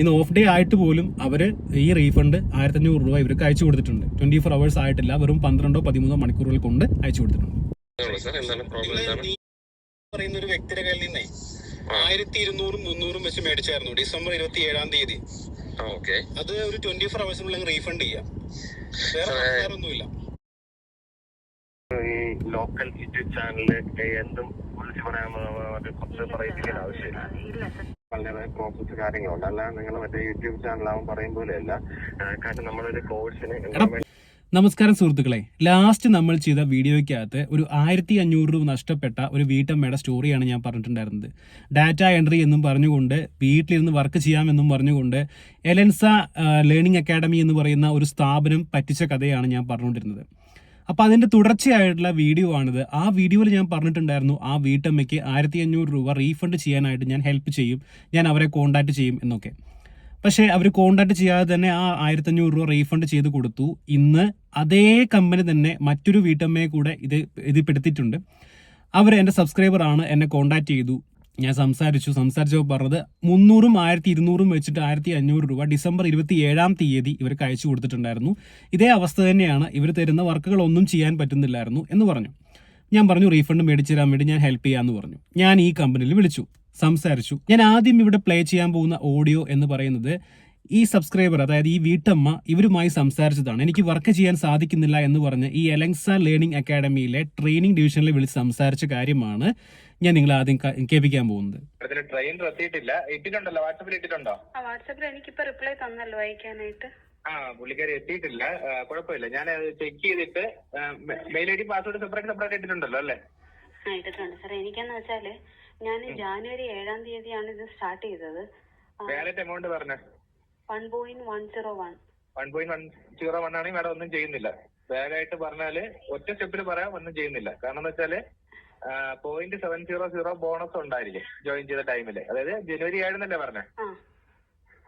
ഇന്ന് off day ആയിട്ട് പോലും അവർ ഈ റീഫണ്ട് ആയിരത്തഞ്ഞൂറ് രൂപ ഇവർക്ക് അയച്ചു കൊടുത്തിട്ടുണ്ട്. ട്വന്റി ഫോർ അവേഴ്സ് ആയിട്ടില്ല. വെറും പന്ത്രണ്ടോ പതിമൂന്നോ മണിക്കൂറുകൾ കൊണ്ട് അയച്ചു കൊടുത്തിട്ടുണ്ട്. പറയുന്ന ഒരു വ്യക്തിയുടെ കയ്യിൽ നിന്നേ ആയിരത്തി ഇരുന്നൂറും മുന്നൂറും വെച്ച് മേടിച്ചായിരുന്നു ഡിസംബർ ഇരുപത്തി ഏഴാം തീയതി അത് ഒരു ട്വന്റി ഫോർ അവേഴ്സിനുള്ളിൽ റീഫണ്ട് ചെയ്യാം. വേറെ ഒന്നുമില്ല ഈ ലോക്കൽ യൂട്യൂബ് ചാനലിൽ എന്തും വിളിച്ചു പറയാൻ അത് കുറച്ച് പറയിപ്പിക്കാൻ ആവശ്യമില്ല. വളരെ പ്രോസസ് കാര്യങ്ങളുണ്ട്. അല്ലാതെ നിങ്ങൾ മറ്റേ യൂട്യൂബ് ചാനലാവും പറയും പോലെയല്ല കാരണം നമ്മളൊരു കോഴ്സിന് നമസ്കാരം സുഹൃത്തുക്കളെ. ലാസ്റ്റ് നമ്മൾ ചെയ്ത വീഡിയോയ്ക്കകത്ത് ഒരു ആയിരത്തി അഞ്ഞൂറ് രൂപ നഷ്ടപ്പെട്ട ഒരു വീട്ടമ്മയുടെ സ്റ്റോറിയാണ് ഞാൻ പറഞ്ഞിട്ടുണ്ടായിരുന്നത്. ഡാറ്റ എൻട്രി എന്നും പറഞ്ഞുകൊണ്ട് വീട്ടിലിരുന്ന് വർക്ക് ചെയ്യാമെന്നും പറഞ്ഞുകൊണ്ട് എലൻസ ലേണിംഗ് അക്കാഡമി എന്ന് പറയുന്ന ഒരു സ്ഥാപനം പറ്റിച്ച കഥയാണ് ഞാൻ പറഞ്ഞുകൊണ്ടിരുന്നത്. അപ്പോൾ അതിന്റെ തുടർച്ചയായിട്ടുള്ള വീഡിയോ ആണിത്. ആ വീഡിയോയിൽ ഞാൻ പറഞ്ഞിട്ടുണ്ടായിരുന്നു ആ വീട്ടമ്മയ്ക്ക് ആയിരത്തി അഞ്ഞൂറ് രൂപ റീഫണ്ട് ചെയ്യാനായിട്ട് ഞാൻ ഹെൽപ്പ് ചെയ്യും ഞാൻ അവരെ കോൺടാക്ട് ചെയ്യും എന്നൊക്കെ. പക്ഷേ അവർ കോണ്ടാക്ട് ചെയ്യാതെ തന്നെ ആ ആയിരത്തഞ്ഞൂറ് രൂപ റീഫണ്ട് ചെയ്ത് കൊടുത്തു. ഇന്ന് അതേ കമ്പനി തന്നെ മറ്റൊരു വീട്ടമ്മയെ കൂടെ ഇത് ഇതിൽപ്പെടുത്തിയിട്ടുണ്ട് അവർ എന്റെ സബ്സ്ക്രൈബർ ആണ് എന്നെ കോണ്ടാക്ട് ചെയ്തു. ഞാൻ സംസാരിച്ചു സംസാരിച്ചപ്പോൾ പറഞ്ഞത് മുന്നൂറും ആയിരത്തി ഇരുന്നൂറും വെച്ചിട്ട് ആയിരത്തി അഞ്ഞൂറ് രൂപ ഡിസംബർ ഇരുപത്തി ഏഴാം തീയതി ഇവർക്ക് അയച്ചു കൊടുത്തിട്ടുണ്ടായിരുന്നു. ഇതേ അവസ്ഥ തന്നെയാണ് ഇവർ തരുന്ന വർക്കുകളൊന്നും ചെയ്യാൻ പറ്റുന്നില്ലായിരുന്നു എന്ന് പറഞ്ഞു. ഞാൻ പറഞ്ഞു റീഫണ്ട് മേടിച്ചു തരാൻ വേണ്ടി ഞാൻ ഹെൽപ്പ് ചെയ്യാമെന്ന് പറഞ്ഞു. ഞാൻ ഈ കമ്പനിയിൽ വിളിച്ചു സംസാരിച്ചു. ഞാൻ ആദ്യം ഇവിടെ പ്ലേ ചെയ്യാൻ പോകുന്ന ഓഡിയോ എന്ന് പറയുന്നത് ഈ സബ്സ്ക്രൈബർ അതായത് ഈ വീട്ടമ്മ ഇവരുമായി സംസാരിച്ചതാണ്. എനിക്ക് വർക്ക് ചെയ്യാൻ സാധിക്കുന്നില്ല എന്ന് പറഞ്ഞ് ഈ എലങ്സ ലേണിംഗ് അക്കാഡമിയിലെ ട്രെയിനിങ് ഡിവിഷനിൽ വിളിച്ച് സംസാരിച്ച കാര്യമാണ് ഞാൻ നിങ്ങളെ ആദ്യം കേൾപ്പിക്കാൻ പോകുന്നത്. ട്രെയിൻ എത്തിയിട്ടില്ല. ഇട്ടിട്ടുണ്ടല്ലോ. വാട്സപ്പിൽ ഇട്ടിട്ടുണ്ടോ? ആ വാട്സാപ്പിൽ എനിക്കിപ്പോ റിപ്ലൈ തന്നല്ലോ അയക്കാനായിട്ട് ആ പുള്ളിക്കാരി എത്തിയിട്ടില്ല. കുഴപ്പമില്ല. ഞാൻ ചെക്ക് ചെയ്തിട്ട് mail I D password separate separate ഇട്ടിട്ടുണ്ടല്ലോ അല്ലേ? ഇട്ടിട്ടുണ്ട്. സാർ എനിക്കെന്ന് വെച്ചാൽ ഞാൻ ജാനുവരി ഏഴാം തീയതിയാണ് ഇത് സ്റ്റാർട്ട് ചെയ്തത്. വാലറ്റ് എമൗണ്ട് പറഞ്ഞ? One point one zero one one point one zero one ആണെങ്കിൽ മാഡം ഒന്നും ചെയ്യുന്നില്ല. വേഗമായിട്ട് പറഞ്ഞാൽ ഒറ്റ സ്റ്റെപ്പിൽ പറയാം ഒന്നും ചെയ്യുന്നില്ല. കാരണം എന്താ വെച്ചാൽ point seven zero zero bonus ഉണ്ടായിരിക്കും ജോയിൻ ചെയ്ത ടൈമിൽ അതായത് ജനുവരി ഏഴെന്നല്ലേ എന്നല്ലേ പറഞ്ഞത്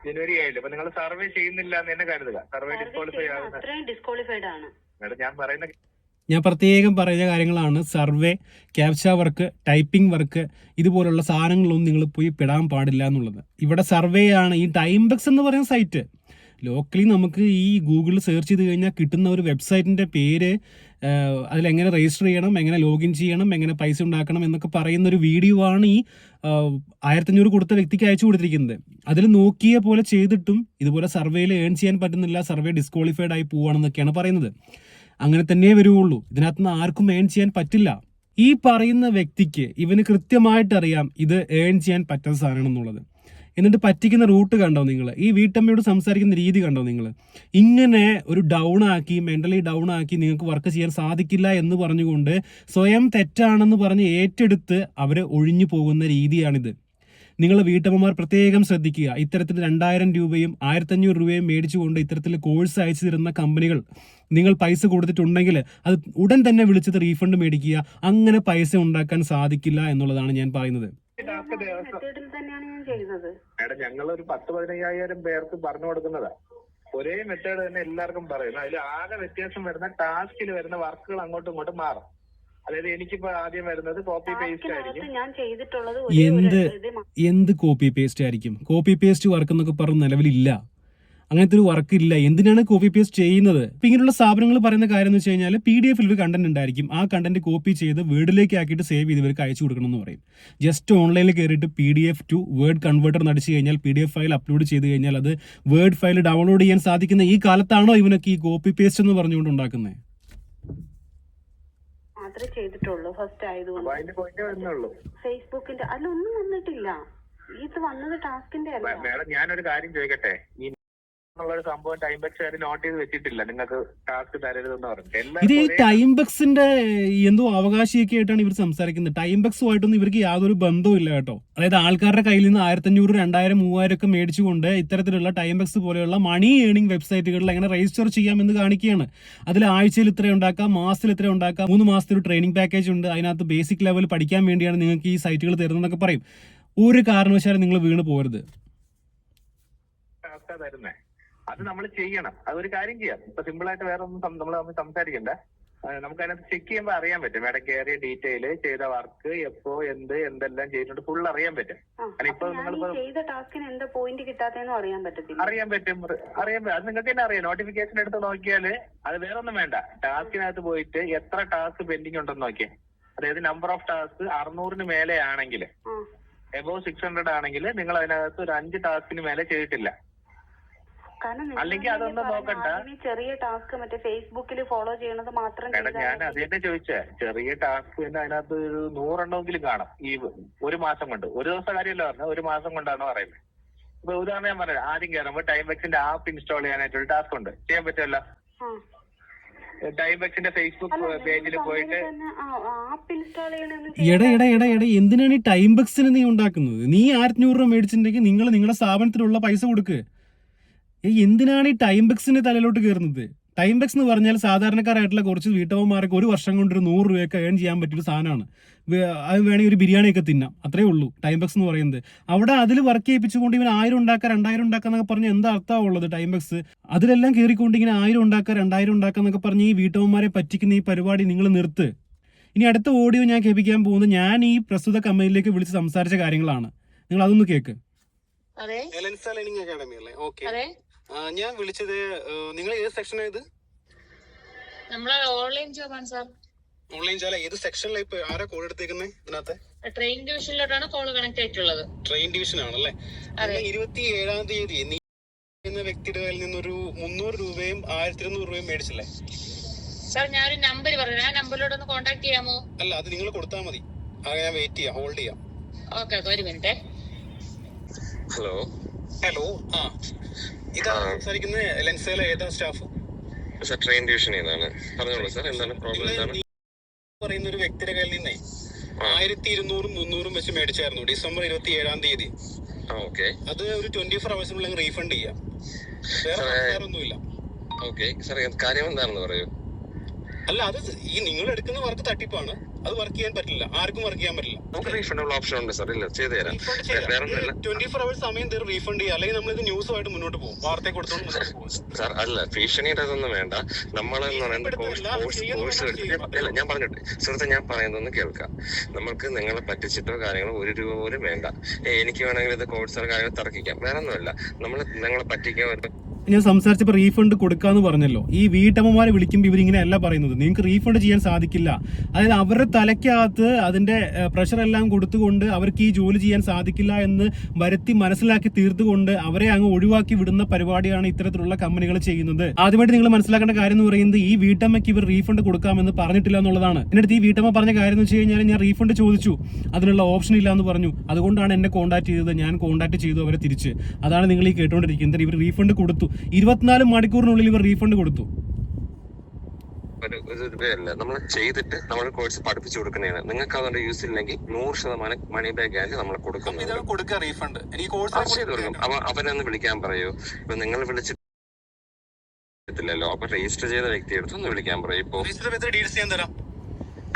ജനുവരി ഏഴിൽ. അപ്പൊ നിങ്ങൾ സർവേ ചെയ്യുന്നില്ല എന്ന് തന്നെ കരുതുക. സർവേ ഡിസ്ക്വാളിഫൈ ആകുന്ന ഡിസ്ക്വാളിഫൈഡ് ആണ്. മേഡം ഞാൻ പറയുന്ന ഞാൻ പ്രത്യേകം പറയുന്ന കാര്യങ്ങളാണ്. Survey captcha work typing work ഇതുപോലുള്ള സാധനങ്ങളൊന്നും നിങ്ങൾ പോയി പെടാൻ പാടില്ല എന്നുള്ളത്. ഇവിടെ സർവേ ആണ് ഈ ടൈംബക്സ് എന്ന് പറയുന്ന സൈറ്റ് ലോക്കലി നമുക്ക് ഈ ഗൂഗിളിൽ സെർച്ച് ചെയ്ത് കഴിഞ്ഞാൽ കിട്ടുന്ന ഒരു വെബ്സൈറ്റിന്റെ പേര് അതിലെങ്ങനെ രജിസ്റ്റർ ചെയ്യണം എങ്ങനെ ലോഗിൻ ചെയ്യണം എങ്ങനെ പൈസ ഉണ്ടാക്കണം എന്നൊക്കെ പറയുന്ന ഒരു വീഡിയോ ആണ് ഈ ആയിരത്തഞ്ഞൂറ് കൊടുത്ത വ്യക്തിക്ക് അയച്ചു കൊടുത്തിരിക്കുന്നത്. അതിൽ നോക്കിയ പോലെ ചെയ്തിട്ടും ഇതുപോലെ സർവേയിൽ ഏൺ ചെയ്യാൻ പറ്റുന്നില്ല സർവേ ഡിസ്ക്വാളിഫൈഡ് ആയി പോവുകയാണെന്നൊക്കെയാണ് പറയുന്നത്. അങ്ങനെ തന്നെ വരുവുള്ളൂ. ഇതിനകത്ത് നിന്ന് ആർക്കും ഏൺ ചെയ്യാൻ പറ്റില്ല. ഈ പറയുന്ന വ്യക്തിക്ക് ഇവന് കൃത്യമായിട്ട് അറിയാം ഇത് ഏൺ ചെയ്യാൻ പറ്റുന്ന സാധനം എന്നുള്ളത് എന്നിട്ട് പറ്റിക്കുന്ന റൂട്ട് കണ്ടോ നിങ്ങൾ ഈ വീട്ടമ്മയോട് സംസാരിക്കുന്ന രീതി കണ്ടോ നിങ്ങൾ ഇങ്ങനെ ഒരു ഡൗൺ ആക്കി മെന്റലി ഡൗൺ ആക്കി നിങ്ങൾക്ക് വർക്ക് ചെയ്യാൻ സാധിക്കില്ല എന്ന് പറഞ്ഞുകൊണ്ട് സ്വയം തെറ്റാണെന്ന് പറഞ്ഞ് ഏറ്റെടുത്ത് അവർ ഒഴിഞ്ഞു പോകുന്ന രീതിയാണിത്. നിങ്ങൾ വീട്ടമ്മമാർ പ്രത്യേകം ശ്രദ്ധിക്കുക. ഇത്തരത്തിൽ രണ്ടായിരം രൂപയും ആയിരത്തഞ്ഞൂറ് രൂപയും മേടിച്ചുകൊണ്ട് ഇത്തരത്തിൽ കോഴ്സ് അയച്ചു തരുന്ന കമ്പനികൾ നിങ്ങൾ പൈസ കൊടുത്തിട്ടുണ്ടെങ്കിൽ അത് ഉടൻ തന്നെ വിളിച്ചത് റീഫണ്ട് മേടിക്കുക. അങ്ങനെ പൈസ ഉണ്ടാക്കാൻ സാധിക്കില്ല എന്നുള്ളതാണ് ഞാൻ പറയുന്നത്. ടാസ്ക് ദേവസ്വം. മെത്തേഡിൽ തന്നെയാണ് ഞാൻ ചെയ്തത് മേഡം ഞങ്ങൾ ഒരു പത്ത് പതിനയ്യായിരം പേർക്ക് പറഞ്ഞു കൊടുക്കുന്നതാ. ഒരേ മെത്തേഡ് തന്നെ എല്ലാവർക്കും പറയുന്നു അതിൽ ആകെ വ്യത്യാസം വരുന്ന ടാസ്കിൽ വരുന്ന വർക്കുകൾ അങ്ങോട്ടും ഇങ്ങോട്ടും മാറും. അതായത് എനിക്കിപ്പോ ആദ്യം വരുന്നത് കോപ്പി പേസ്റ്റ് ആയിരിക്കും. ഞാൻ ചെയ്തിട്ടുള്ളത് ഒരേ ഒരു എന്ത് എന്ത് കോപ്പി പേസ്റ്റ് ആയിരിക്കും? കോപ്പി പേസ്റ്റ് വർക്ക് എന്നൊക്കെ പറഞ്ഞ് നിലവിലില്ല. അങ്ങനത്തെ ഒരു വർക്ക് ഇല്ല. എന്തിനാണ് കോപ്പി പേസ്റ്റ് ചെയ്യുന്നത്? ഇപ്പൊ ഇങ്ങനെയുള്ള സ്ഥാപനങ്ങൾ പറയുന്ന കാര്യം എന്ന് വെച്ച് കഴിഞ്ഞാൽ പി ഡി എഫിൽ ഒരു കണ്ടന്റ് ഉണ്ടായിരിക്കും. ആ കണ്ടന്റ് കോപ്പി ചെയ്ത് വേർഡിലേക്ക് ആക്കിയിട്ട് സേവ് ചെയ്ത് ഇവർക്ക് അയച്ചു കൊടുക്കണം എന്ന് പറയും. ജസ്റ്റ് ഓൺലൈനിൽ കയറിയിട്ട് P D F to word converter നടിച്ചു കഴിഞ്ഞാൽ P D F file upload ചെയ്ത് കഴിഞ്ഞാൽ അത് വേർഡ് ഫയൽ ഡൗൺലോഡ് ചെയ്യാൻ സാധിക്കുന്ന ഈ കാലത്താണോ ഇവനൊക്കെ ഈ കോപ്പി പേസ്റ്റ് എന്ന് പറഞ്ഞുകൊണ്ട് ഉണ്ടാക്കുന്നത് മാത്രമേ ചെയ്തിട്ടുള്ളൂ. ഫസ്റ്റ് ആയതുകൊണ്ട്. ഫേസ്ബുക്കിന്റെ അതിലൊന്നും വന്നിട്ടില്ല. ഇത് വന്നത് ടാസ്കിന്റെ അല്ല. മേഡം ഞാനൊരു കാര്യം ചോദിക്കട്ടെ? ഈ ഒരു സംഭവം ടൈം ബക്സ് നോട്ട് ചെയ്ത് വെച്ചിട്ടില്ല. നിങ്ങൾക്ക് ടാസ്ക് തരരുതെന്ന് പറഞ്ഞിട്ട്. ഇത് ഈ ടൈം ബക്സിന്റെ എന്തോ അവകാശിയൊക്കെ ആയിട്ടാണ് ഇവർ സംസാരിക്കുന്നത്. ടൈം ബക്സുമായിട്ടൊന്നും ഇവർക്ക് യാതൊരു ബന്ധവും ഇല്ല കേട്ടോ. അതായത് ആൾക്കാരുടെ കയ്യിൽ നിന്ന് ആയിരത്തഞ്ഞൂറ് രണ്ടായിരം മൂവായിരം ഒക്കെ മേടിച്ചുകൊണ്ട് ഇത്തരത്തിലുള്ള ടൈം ബക്സ് പോലെയുള്ള മണി ഏണിംഗ് വെബ്സൈറ്റുകളിൽ എങ്ങനെ രജിസ്റ്റർ ചെയ്യാമെന്ന് കാണിക്കുകയാണ്. അതിൽ ആഴ്ചയിൽ ഇത്ര ഉണ്ടാക്കാം മാസത്തിൽ ഇത്ര ഉണ്ടാക്കാം മൂന്ന് മാസത്തെ ഒരു ട്രെയിനിങ് പാക്കേജ് ഉണ്ട്. അതിനകത്ത് ബേസിക് ലെവൽ പഠിക്കാൻ വേണ്ടിയാണ് നിങ്ങൾക്ക് ഈ സൈറ്റുകൾ തരുന്നതെന്നൊക്കെ പറയും. ഒരു കാരണവശാലും നിങ്ങൾ വീണ് പോരുത് തരുന്നേ. അത് നമ്മൾ ചെയ്യണം. അതൊരു കാര്യം ചെയ്യാം. ഇപ്പൊ സിമ്പിൾ ആയിട്ട് വേറെ ഒന്നും നമ്മൾ തമ്മിൽ സംസാരിക്കണ്ട. നമുക്ക് അതിനകത്ത് ചെക്ക് ചെയ്യുമ്പോൾ അറിയാൻ പറ്റും. മേഡം കയറിയ ഡീറ്റെയിൽ ചെയ്ത വർക്ക് എപ്പോ എന്ത് എന്തെല്ലാം ചെയ്തിട്ടുണ്ട് ഫുൾ അറിയാൻ പറ്റും. ഇപ്പൊ ചെയ്ത ടാസ്കിന് എന്താ പോയിന്റ് കിട്ടാത്തെന്നും അറിയാൻ പറ്റും അറിയാൻ പറ്റും. അറിയാൻ അത് നിങ്ങൾക്ക് തന്നെ അറിയാം. നോട്ടിഫിക്കേഷൻ എടുത്ത് നോക്കിയാൽ അത് വേറെ ഒന്നും വേണ്ട. ടാസ്കിനകത്ത് പോയിട്ട് എത്ര ടാസ്ക് പെൻഡിങ് ഉണ്ടെന്ന് നോക്കിയേ. അതായത് നമ്പർ ഓഫ് ടാസ്ക് അറുന്നൂറിന് മേലെ ആണെങ്കിൽ എബോവ് സിക്സ് ഹൺഡ്രഡ് ആണെങ്കിൽ നിങ്ങൾ അതിനകത്ത് ഒരു അഞ്ച് ടാസ്കിന് മേലെ ചെയ്തിട്ടില്ല. കാരണം അല്ലെങ്കിൽ അതൊന്നും നോക്കണ്ട. ചെറിയ ടാസ്ക് മറ്റേ ഫേസ്ബുക്കിൽ ഫോളോ ചെയ്യണത് മാത്രം ചെയ്താൽ ഞാൻ മതി. അത് തന്നെ ചോദിച്ചേ. ചെറിയ ടാസ്ക് തന്നെ അതിനകത്ത് ഒരു നൂറെണ്ണമെങ്കിലും കാണാം. ഈ ഒരു മാസം കൊണ്ട്. ഒരു ദിവസം കാര്യമല്ല പറഞ്ഞത്. ഒരു മാസം കൊണ്ടാണ് പറയുന്നത്. ഇപ്പൊ ഉദാഹരണം ഞാൻ പറയാം ആദ്യം കയറുമ്പോൾ ടൈം വെക്സിന്റെ ആപ്പ് ഇൻസ്റ്റാൾ ചെയ്യാനായിട്ട് ഒരു ടാസ്ക് ഉണ്ട്. ചെയ്യാൻ പറ്റുമല്ലോ? ആ. ടൈം വെക്സിന്റെ ഫേസ്ബുക്ക് പേജിൽ പോയിട്ട് എടാ എടാ എടാ എടാ എന്തിനാണ് ഈ ടൈം ബക്സിന് നീ ഉണ്ടാക്കുന്നത്? നീ ആയിരത്തി രൂപ മേടിച്ചിട്ടുണ്ടെങ്കിൽ നിങ്ങൾ നിങ്ങളുടെ സ്ഥാപനത്തിലുള്ള പൈസ കൊടുക്ക്. ഏയ് എന്തിനാണ് ഈ ടൈം ബക്സിന്റെ തലയിലോട്ട് കയറുന്നത് ടൈം ബക്സ് എന്ന് പറഞ്ഞാൽ സാധാരണക്കാരായിട്ടുള്ള കുറച്ച് വീട്ടമ്മമാർക്ക് ഒരു വർഷം കൊണ്ട് ഒരു നൂറ് രൂപയൊക്കെ ഏൺ ചെയ്യാൻ പറ്റിയൊരു സാധനമാണ്. അത് വേണമെങ്കിൽ ഒരു ബിരിയാണിയൊക്കെ തിന്നാം. അത്രേ ഉള്ളൂ ടൈം ബക്സ് എന്ന് പറയുന്നത്. അവിടെ അതിൽ വർക്ക് ചെയ്യിപ്പിച്ചുകൊണ്ട് ഇവൻ ആയിരം ഉണ്ടാക്കുക രണ്ടായിരം ഉണ്ടാക്കുക എന്നൊക്കെ പറഞ്ഞ് എന്താ അർത്ഥമുള്ളത് ടൈം ബക്സ് അതിലെല്ലാം കയറിക്കൊണ്ട് ഇങ്ങനെ ആയിരം ഉണ്ടാക്കുക രണ്ടായിരം ഉണ്ടാക്കുക എന്നൊക്കെ പറഞ്ഞ് ഈ വീട്ടമ്മമാരെ പറ്റിക്കുന്ന ഈ പരിപാടി നിങ്ങൾ നിർത്ത്. ഇനി അടുത്ത ഓഡിയോ ഞാൻ കേൾപ്പിക്കാൻ പോകുന്നത് ഞാൻ ഈ പ്രസ്തുത കമ്പനിയിലേക്ക് വിളിച്ച് സംസാരിച്ച കാര്യങ്ങളാണ്. നിങ്ങൾ അതൊന്ന് കേൾക്ക് അതെ. എലൻസ ലേണിംഗ് അക്കാഡമി അല്ലേ? ഓക്കെ അതെ. ഞാൻ വിളിച്ചത് നിങ്ങൾ ഏത് സെക്ഷനാ ഇത്? നമ്മളെ ഓൺലൈൻ ആണ് സാർ ഓൺലൈൻ ജോല ഏത് സെക്ഷനിലാണ് ഇപ്പൊ ആരാ കോൾ എടുത്തേക്കുന്നത് ഇതിനകത്ത്? ട്രെയിൻ ഡിവിഷനിലോട്ടാണ് കോൾ കണക്ട് ആയിട്ടുള്ളത്. ട്രെയിൻ ഡിവിഷൻ ആണല്ലേ അതെ. ഇരുപത്തി ഏഴാം തീയതി നീ എന്ന വ്യക്തിയുടെ കയ്യിൽ നിന്നൊരു മുന്നൂറ് രൂപയും ആയിരത്തി ഇരുന്നൂറ് രൂപയും മേടിച്ചില്ലേ? സാർ ഒരു നമ്പർ പറഞ്ഞു ആ നമ്പറിലോട്ട് ഒന്ന് കോൺടാക്ട് ചെയ്യാമോ? അല്ല അത് നിങ്ങൾ കൊടുത്താൽ മതി. അത് ഞാൻ വെയിറ്റ് ചെയ്യാം ഹോൾഡ് ചെയ്യാം. ഓക്കേ ഓക്കെ ഒരു മിനിറ്റ് ഹലോ ഹലോ ആ. ഇതാ സംസാരിക്കുന്ന ലെൻസയിലെ ഏതാ സ്റ്റാഫ് സാർ ട്രെയിൻ ഡിവിഷൻ ചെയ്താണ് പറഞ്ഞോളൂ സാർ എന്താണ് പ്രോബ്ലം എന്താണ്? പറയുന്ന ഒരു വ്യക്തിയുടെ കയ്യിൽ നിന്നേ ആയിരത്തി ഇരുന്നൂറും മുന്നൂറും വെച്ച് മേടിച്ചായിരുന്നു ഡിസംബർ ഇരുപത്തി ഏഴാം തീയതി ഓക്കെ. അത് ഒരു ട്വന്റി ഫോർ അവേഴ്സിനുള്ളിൽ റീഫണ്ട് ചെയ്യാം. വേറെ ഒന്നുമില്ല ഓക്കെ. സാർ കാര്യം എന്താണെന്ന് പറയൂ. അല്ല അത് ഈ നിങ്ങൾ എടുക്കുന്ന വർക്ക് തട്ടിപ്പാണ്. അത് വർക്ക് ചെയ്യാൻ പറ്റില്ല. ആർക്കും വർക്ക് ചെയ്യാൻ പറ്റില്ല. നമുക്ക് റീഫണ്ടുള്ള ഓപ്ഷൻ ഉണ്ട് സാർ ഇല്ല ചെയ്തു തരാം. ട്വന്റി ഫോർ അവേഴ്സ് സമയം തരും റീഫണ്ട് ചെയ്യാം. അല്ലെങ്കിൽ നമ്മൾ ഇത് ന്യൂസുമായിട്ട് മുന്നോട്ട് പോകും. വാർത്തയെ കൊടുത്തോണ്ട് സാർ അല്ല ഭീഷണിയുടെ അതൊന്നും വേണ്ട. പറയുന്നത്. അല്ല ഞാൻ പറഞ്ഞിട്ട്. സുഹൃത്തെ ഞാൻ പറയുന്നതെന്ന് കേൾക്കാം. നമുക്ക് നിങ്ങളെ പറ്റിച്ചിട്ടോ കാര്യങ്ങളോ ഒരു രൂപ പോലും വേണ്ട. എനിക്ക് വേണമെങ്കിൽ ഇത് കോഴ്സോ കാര്യങ്ങൾ തർക്കിക്കാം. വേറെ ഒന്നുമല്ല നമ്മൾ നിങ്ങളെ പറ്റിക്കാൻ ഞാൻ സംസാരിച്ചപ്പോൾ റീഫണ്ട് കൊടുക്കാന്ന് പറഞ്ഞല്ലോ. ഈ വീട്ടമ്മമാരെ വിളിക്കുമ്പോൾ ഇവരിങ്ങനെ അല്ല പറയുന്നത്. നിങ്ങൾക്ക് റീഫണ്ട് ചെയ്യാൻ സാധിക്കില്ല. അതായത് അവരുടെ തലയ്ക്കകത്ത് അതിന്റെ പ്രഷർ എല്ലാം കൊടുത്തുകൊണ്ട് അവർക്ക് ഈ ജോലി ചെയ്യാൻ സാധിക്കില്ല എന്ന് വരുത്തി മനസ്സിലാക്കി തീർത്തുകൊണ്ട് അവരെ അങ്ങ് ഒഴിവാക്കി വിടുന്ന പരിപാടിയാണ് ഇത്തരത്തിലുള്ള കമ്പനികൾ ചെയ്യുന്നത്. ആദ്യമായിട്ട് നിങ്ങൾ മനസ്സിലാക്കേണ്ട കാര്യം എന്ന് പറയുന്നത് ഈ വീട്ടമ്മയ്ക്ക് ഇവർ റീഫണ്ട് കൊടുക്കാമെന്ന് പറഞ്ഞിട്ടില്ല എന്നുള്ളതാണ്. എന്നിട്ട് ഈ വീട്ടമ്മ പറഞ്ഞ കാര്യം എന്ന് വെച്ച് കഴിഞ്ഞാൽ ഞാൻ റീഫണ്ട് ചോദിച്ചു. അതിനുള്ള ഓപ്ഷൻ ഇല്ല എന്ന് പറഞ്ഞു. അതുകൊണ്ടാണ് എന്നെ കോൺടാക്ട് ചെയ്തത്. ഞാൻ കോൺടാക്ട് ചെയ്തു അവരെ തിരിച്ച്. അതാണ് നിങ്ങൾ ഈ കേട്ടുകൊണ്ടിരിക്കുന്നത്. ഇവർ റീഫണ്ട് കൊടുത്തു. ഇരുപത്തിനാല് മണിക്കൂറിനുള്ളിൽ ഇവർ റീഫണ്ട് കൊടുത്തു. രൂപയല്ല നമ്മൾ ചെയ്തിട്ട് നമ്മൾ കോഴ്സ് പഠിപ്പിച്ചു കൊടുക്കുന്നതാണ്. നിങ്ങൾക്ക് അതുകൊണ്ട് യൂസ് ഇല്ലെങ്കിൽ നൂറ് ശതമാനം മണി ബാക്ക് ആയിട്ട് നമ്മൾ കൊടുക്കുന്നത്. കൊടുക്കുക റീഫണ്ട് എനിക്ക് ആ, കൊടുക്കും. കോഴ്സ് അപ്പൊ അവരൊന്ന് വിളിക്കാൻ പറയൂ. ഇപ്പൊ നിങ്ങൾ വിളിച്ചിട്ടില്ലല്ലോ. അപ്പൊ രജിസ്റ്റർ ചെയ്ത വ്യക്തി എടുത്ത് ഒന്ന് വിളിക്കാൻ പറയൂ. ഇപ്പൊ ഡീൽസ് ഞാൻ തരാം.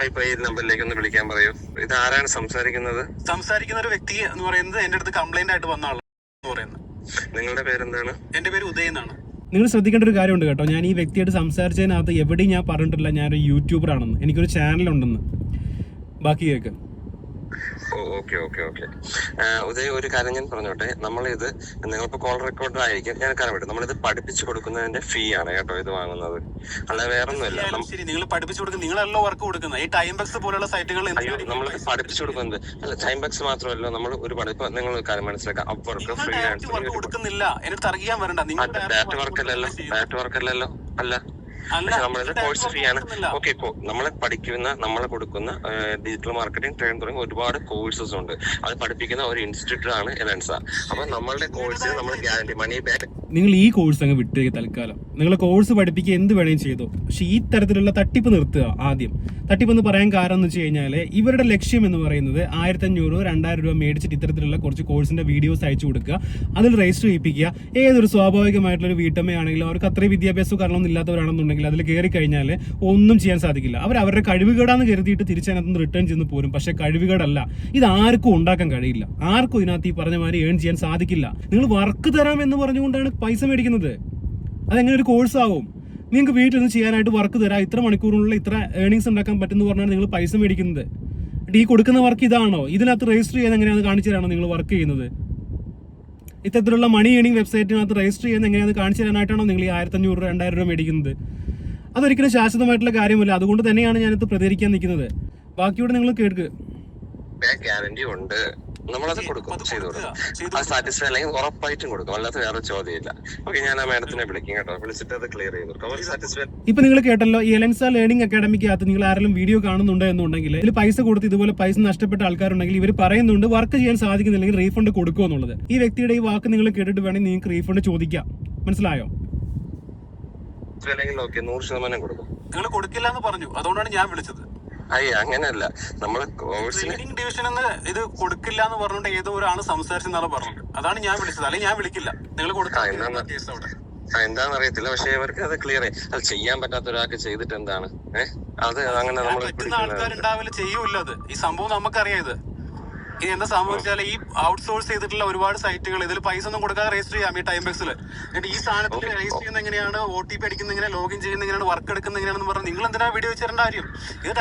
ഇപ്പൊ ഈ നമ്പറിലേക്ക് ഒന്ന് വിളിക്കാൻ പറയൂ. ഇത് ആരാണ് സംസാരിക്കുന്നത്? സംസാരിക്കുന്ന ഒരു വ്യക്തി എന്ന് പറയുന്നത് എന്റെ അടുത്ത് കംപ്ലൈന്റ് ആയിട്ട് വന്ന ആളാണ് എന്ന് പറയുന്നത്. നിങ്ങളുടെ പേരെന്താണ്? എന്റെ പേര് ഉദയൻ എന്നാണ്. നിങ്ങൾ ശ്രദ്ധിക്കേണ്ട ഒരു കാര്യമുണ്ട് കേട്ടോ. ഞാൻ ഈ വ്യക്തിയായിട്ട് സംസാരിച്ചതിനകത്ത് എവിടെയും ഞാൻ പറഞ്ഞിട്ടില്ല ഞാനൊരു യൂട്യൂബർ ആണെന്ന്. എനിക്കൊരു ചാനലുണ്ടെന്ന് ബാക്കി കേൾക്ക് ഓക്കെ ഓക്കെ ഓക്കെ. ഉദയ ഒരു കാര്യം ഞാൻ പറഞ്ഞോട്ടെ. നമ്മളിത് നിങ്ങൾക്ക് കോൾ റെക്കോർഡർ ആയിരിക്കും. ഞാൻ കാരണം വിട്ടു നമ്മളിത് പഠിപ്പിച്ചു കൊടുക്കുന്നതിന്റെ ഫീ ആണ് കേട്ടോ ഇത് വാങ്ങുന്നത്. അല്ലാതെ വേറെ ഒന്നുമില്ല ശരി. നിങ്ങൾ പഠിപ്പിച്ചു കൊടുക്കുന്ന നിങ്ങളല്ലോ വർക്ക് കൊടുക്കുന്നത്. ഈ ടൈം ബക്സ് പോലുള്ള സൈറ്റുകൾ നമ്മൾ പഠിപ്പിച്ചു കൊടുക്കുന്നത്. അല്ല ടൈം ബക്സ് മാത്രമല്ല നമ്മൾ ഒരു പഠിപ്പ് നിങ്ങൾ കാര്യം മനസ്സിലാക്കാം. അപ്പ് വർക്ക് ഫ്രീ കൊടുക്കുന്നില്ല. എനിക്ക് അറിയാൻ വരണ്ട. നിങ്ങൾ ഡാറ്റ വർക്ക് അല്ലല്ലോ. ഡാറ്റ വർക്ക് അല്ലല്ലോ. അല്ല അല്ല. പക്ഷെ നമ്മളിത് കോഴ്സ് ഫ്രീ ഫീ ആണ്. ഓക്കെ ഇപ്പോ നമ്മളെ പഠിക്കുന്ന നമ്മളെ കൊടുക്കുന്ന ഡിജിറ്റൽ മാർക്കറ്റിംഗ് ട്രെയിൻ തുടങ്ങി ഒരുപാട് കോഴ്സസ് ഉണ്ട്. അത് പഠിപ്പിക്കുന്ന ഒരു ഇൻസ്റ്റിറ്റ്യൂട്ട് ആണ് എലൻസ അപ്പൊ നമ്മളുടെ കോഴ്സിന് നമ്മൾ ഗ്യാരണ്ടി മണി ബാക്ക് നിങ്ങൾ ഈ കോഴ്സ് അങ്ങ് വിട്ടേക്ക് തൽക്കാലം. നിങ്ങൾ കോഴ്സ് പഠിപ്പിക്കുക എന്ത് വേണേലും ചെയ്തു. പക്ഷേ ഈ തരത്തിലുള്ള തട്ടിപ്പ് നിർത്തുക ആദ്യം. തട്ടിപ്പ് എന്ന് പറയാൻ കാരണം എന്ന് വെച്ച് കഴിഞ്ഞാൽ ഇവരുടെ ലക്ഷ്യം എന്ന് പറയുന്നത് ആയിരത്തഞ്ഞൂറ് രണ്ടായിരം രൂപ മേടിച്ചിട്ട് ഇത്തരത്തിലുള്ള കുറച്ച് കോഴ്സിന്റെ വീഡിയോസ് അയച്ചു കൊടുക്കുക. അതിൽ രജിസ്റ്റർ ചെയ്യിപ്പിക്കുക. ഏതൊരു സ്വാഭാവികമായിട്ടുള്ള ഒരു വീട്ടമ്മയാണെങ്കിലും അവർക്ക് അത്രയും വിദ്യാഭ്യാസം കാരണമൊന്നും ഇല്ലാത്തവരാണെന്നുണ്ടെങ്കിൽ അതിൽ കയറി കഴിഞ്ഞാൽ ഒന്നും ചെയ്യാൻ സാധിക്കില്ല. അവർ അവരുടെ കഴിവുകേടാന്ന് കരുതിയിട്ട് തിരിച്ചതിനകത്ത് റിട്ടേൺ ചെന്ന് പോരും. പക്ഷേ കഴിവുകേടല്ല. ഇത് ആർക്കും ഉണ്ടാക്കാൻ കഴിയില്ല. ആർക്കും ഇതിനകത്ത് ഈ പറഞ്ഞ മാതിരി ഏൺ ചെയ്യാൻ സാധിക്കില്ല. നിങ്ങൾ വർക്ക് തരാം എന്ന് പറഞ്ഞുകൊണ്ടാണ് പൈസ മേടിക്കുന്നത്. അതെങ്ങനെ ഒരു കോഴ്സ് ആവും? നിങ്ങൾക്ക് വീട്ടിൽ നിന്ന് ചെയ്യാനായിട്ട് വർക്ക് തരാം. ഇത്ര മണിക്കൂറിനുള്ളിൽ ഇത്ര ഏണിങ്സ് ഉണ്ടാക്കാൻ പറ്റുമെന്ന് പറഞ്ഞാണ് നിങ്ങൾ പൈസ മേടിക്കുന്നത്. ഈ കൊടുക്കുന്ന വർക്ക് ഇതാണോ? ഇതിനകത്ത് രജിസ്റ്റർ ചെയ്യാൻ എങ്ങനെയാണ് കാണിച്ചു തരാണോ നിങ്ങൾ വർക്ക് ചെയ്യുന്നത്? ഇത്തരത്തിലുള്ള മണി ഏണിംഗ് വെബ്സൈറ്റിനകത്ത് രജിസ്റ്റർ ചെയ്യുന്ന എങ്ങനെയാണ് കാണിച്ചു തരാനായിട്ടാണോ നിങ്ങൾ ഈ ആയിരത്തഞ്ഞൂറ് രണ്ടായിരം രൂപ മേടിക്കുന്നത്? അതൊരിക്കലും ശാശ്വതമായിട്ടുള്ള കാര്യമല്ല. അതുകൊണ്ട് തന്നെയാണ് ഞാനിത് പ്രതികരിക്കാൻ നിൽക്കുന്നത്. ബാക്കിയോട് നിങ്ങൾ കേൾക്ക്. ഗ്യാരണ്ടി ഉണ്ട്. നമ്മളത് കൊടുക്കും. ചെയ്തു കൊടുക്കും. അത് സാറ്റിസ്ഫൈ അല്ലെങ്കിൽ ഉറപ്പായിട്ടും കൊടുക്കും. അല്ലാത്ത വേറെ ചോദ്യമില്ല. ഓക്കെ ഞാൻ ആ മാഡത്തിനെ വിളിക്കും കേട്ടോ. വിളിച്ചിട്ട് അത് ക്ലിയർ ചെയ്ത് കൊടുക്കും. അവർ സാറ്റിസ്ഫൈ ഇപ്പൊ നിങ്ങൾ കേട്ടല്ലോ ഈ എലൻസ ലേണിംഗ് അക്കാഡമിക്കകത്ത് നിങ്ങൾ ആരെങ്കിലും വീഡിയോ കാണുന്നുണ്ട് എന്നുണ്ടെങ്കിൽ ഇതിൽ പൈസ കൊടുത്ത് ഇതുപോലെ പൈസ നഷ്ടപ്പെട്ട ആൾക്കാരുണ്ടെങ്കിൽ ഇവർ പറയുന്നുണ്ട് വർക്ക് ചെയ്യാൻ സാധിക്കുന്നില്ലെങ്കിൽ റീഫണ്ട് കൊടുക്കുമെന്നുള്ളത് ഈ വ്യക്തിയുടെ ഈ വാക്ക് നിങ്ങൾ കേട്ടിട്ട് വേണമെങ്കിൽ നിങ്ങൾക്ക് റീഫണ്ട് ചോദിക്കാം. മനസ്സിലായോ? അല്ലെങ്കിൽ ഓക്കെ നൂറ് ശതമാനം കൊടുക്കും. നിങ്ങൾ കൊടുക്കില്ല എന്ന് പറഞ്ഞു. അതുകൊണ്ടാണ് ഞാൻ വിളിച്ചത്. അയ്യ അങ്ങനെയല്ല. നമ്മൾ കോഴ്സിന് ട്രേഡിംഗ് ഡിവിഷൻ എന്ന് ഇത് കൊടുക്കില്ല എന്ന് പറഞ്ഞുകൊണ്ട് ഏതോ ഒരാണ് സംസാരിച്ചെന്നാണ് പറഞ്ഞത്. അതാണ് ഞാൻ വിളിച്ചത്. അല്ലെങ്കിൽ ഞാൻ വിളിക്കില്ല. നിങ്ങൾ ആ, എന്നാ- കേസ് അവിടെ. ആ, എന്താണെന്ന് അറിയത്തില്ല. പക്ഷെ ഇവർക്ക് അത് ക്ലിയർ ആയി. അത് ചെയ്യാൻ പറ്റാത്ത ഒരാൾക്ക് ചെയ്തിട്ട് എന്താണ്? ഏഹ് അത് അങ്ങനെ നമ്മൾ പറ്റുന്ന ആൾക്കാരുണ്ടാവില്ല ചെയ്യൂല അത്. ഈ സംഭവം നമുക്കറിയാം ഇത്. ഇത് എന്താ സംഭവിച്ചാൽ ഈ ഔട്ട്സോഴ്സ് ചെയ്തിട്ടുള്ള ഒരുപാട് സൈറ്റുകൾ ഇതിൽ പൈസ ഒന്നും കൊടുക്കാതെ രജിസ്റ്റർ ചെയ്യാം ഈ ടൈം ബെക്സിൽ എന്നിട്ട് ഈ സാധനത്തിൽ രജിസ്റ്റർ ചെയ്യുന്ന എങ്ങനെയാണ്? ഒ ടി പി അടിക്കുന്ന എങ്ങനെയാണ് ലോഗിൻ ചെയ്യുന്ന എങ്ങനെയാണ്? വർക്ക് എടുക്കുന്ന എങ്ങനെയാണെന്ന് പറഞ്ഞു നിങ്ങൾ എന്തിനാ വീഡിയോ വെച്ചിരേണ്ട കാര്യം? ഇത്